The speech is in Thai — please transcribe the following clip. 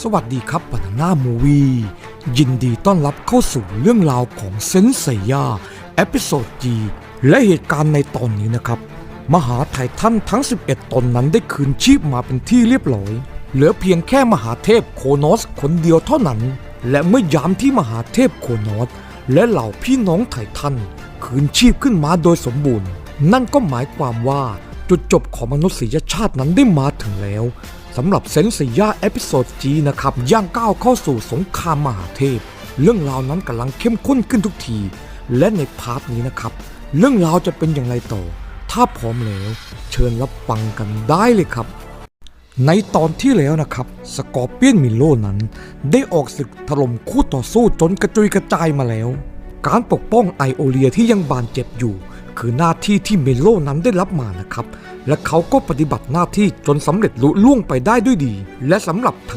สวัสดีครับบานาน่ามูวียินดีต้อนรับเข้าสู่เรื่องราวของเซนเซยาเอพิโซดจีและเหตุการณ์ในตอนนี้นะครับ มหาไททันทั้ง 11 ตนนั้นได้คืนชีพมาเป็นที่เรียบร้อย เหลือเพียงแค่มหาเทพโคโนสคนเดียวเท่านั้น และเมื่อยามที่มหาเทพโคโนสและเหล่าพี่น้องไททันคืนชีพขึ้นมาโดยสมบูรณ์ นั่นก็หมายความว่า จุดจบของมนุษยชาตินั้นได้มาถึงแล้วสำหรับเซนเซียเอพิโซดจีนะครับ ย่างก้าวเข้าสู่สงครามมหาเทพ เรื่องราวนั้นกำลังเข้มข้นขึ้นทุกที และในพาร์ทนี้นะครับ เรื่องราวจะเป็นอย่างไรต่อ ถ้าพร้อมแล้ว เชิญรับฟังกันได้เลยครับ ในตอนที่แล้วนะครับ สกอร์เปียนมิโลนั้น ได้ออกศึกถล่มคู่ต่อสู้จนกระจุยกระจายมาแล้ว การปกป้องไอโอเลียที่ยังบาดเจ็บอยู่ คือหน้าที่ที่เมโลนั้นได้รับมานะครับ และเขาก็ปฏิบัติหน้าที่จนสำเร็จลุล่วงไปได้ด้วยดี และสำหรับทาง